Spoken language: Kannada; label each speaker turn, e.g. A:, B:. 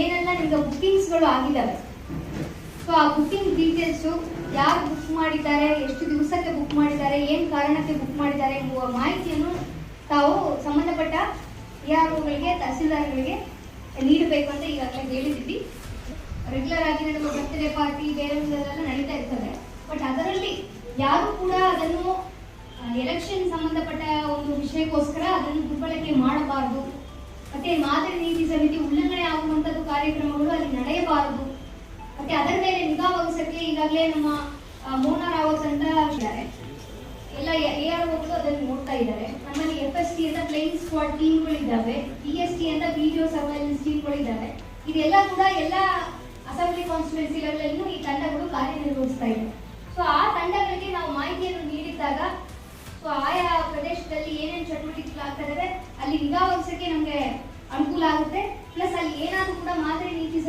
A: ಏನೆಲ್ಲ ನಿಮ್ಗೆ ಬುಕ್ಕಿಂಗ್ಸ್ಗಳು ಆಗಿದ್ದಾವೆ? ಸೊ ಆ ಬುಕ್ಕಿಂಗ್ ಡೀಟೇಲ್ಸು ಯಾರು ಬುಕ್ ಮಾಡಿದ್ದಾರೆ, ಎಷ್ಟು ದಿವಸಕ್ಕೆ ಬುಕ್ ಮಾಡಿದ್ದಾರೆ, ಏನು ಕಾರಣಕ್ಕೆ ಬುಕ್ ಮಾಡಿದ್ದಾರೆ ಎಂಬುವ ಮಾಹಿತಿಯನ್ನು ತಾವು ಸಂಬಂಧಪಟ್ಟ ಯಾರುಗಳಿಗೆ ತಹಸೀಲ್ದಾರ್ಗಳಿಗೆ ನೀಡಬೇಕು ಅಂತ ಈಗಾಗಲೇ ಹೇಳಿದ್ದೀವಿ. ರೆಗ್ಯುಲರ್ ಆಗಿ ನಡೆಯುವ ಬರ್ತ್ಡೇ ಪಾರ್ಟಿ ಬೇರೆ ನಡೀತಾ ಇರ್ತದೆ. ಬಟ್ ಅದರಲ್ಲಿ ಯಾರು ಕೂಡ ಅದನ್ನು ಎಲೆಕ್ಷನ್ ಸಂಬಂಧಪಟ್ಟ ಒಂದು ವಿಷಯಕ್ಕೋಸ್ಕರ ಅದನ್ನು ಮತ್ತೆ ಮಾದರಿ ನೀತಿ ಸಮಿತಿ ಉಲ್ಲಂಘನೆ ಆಗುವಂತದ್ದು ಕಾರ್ಯಕ್ರಮಗಳು ಅಲ್ಲಿ ನಡೆಯಬಾರದು. ಮತ್ತೆ ಅದರ ಮೇಲೆ ನಿಗಾ ವಹಿಸಕ್ಕೆ ಈಗಾಗಲೇ ನಮ್ಮ ಮೋಹನ ರಾವತ್ ಅಂತ ಇದ್ದಾರೆ. ಎಲ್ಲ ಎ ಆರ್ ಓಗಳು ಅದನ್ನು ನೋಡ್ತಾ ಇದ್ದಾರೆ. ನಮ್ಮಲ್ಲಿ ಎಫ್ ಎಸ್ ಟಿ ಅಂತ ಪ್ಲೇಯಿಂಗ್ ಸ್ಕ್ವಾಡ್ ಟೀಮ್ಗಳಿದ್ದಾವೆ ಬಿ ಎಸ್ ಟಿ ಅಂತ ವಿಡಿಯೋ ಸರ್ವೈಲೆನ್ಸ್ ಟೀಮ್ಗಳಿದ್ದಾವೆ ಇದೆಲ್ಲ ಕೂಡ ಎಲ್ಲ ಅಸೆಂಬ್ಲಿ ಕಾನ್ಸ್ಟಿಟ್ಯೂನ್ಸಿ ಲೆವೆಲಲ್ಲೂ ಈ ತಂಡಗಳು ಕಾರ್ಯನಿರ್ವಹಿಸ್ತಾ ಇದೆ. ಸೊ ಆ ತಂಡಗಳಿಗೆ ನಾವು ಮಾಹಿತಿಯನ್ನು ನೀಡಿದ್ದಾಗ ಸೊ ಆಯಾ ಪ್ರದೇಶದಲ್ಲಿ ಏನೇನು ಚಟುವಟಿಕೆಗಳಾಗ್ತಾ ಇದಾವೆ ಅಲ್ಲಿ ನಿಗಾ ನಮಗೆ ಅನುಕೂಲ ಆಗುತ್ತೆ. ಪ್ಲಸ್ ಅಲ್ಲಿ ಏನಾದರೂ ಕೂಡ ಮಾದರಿ ನೀತಿ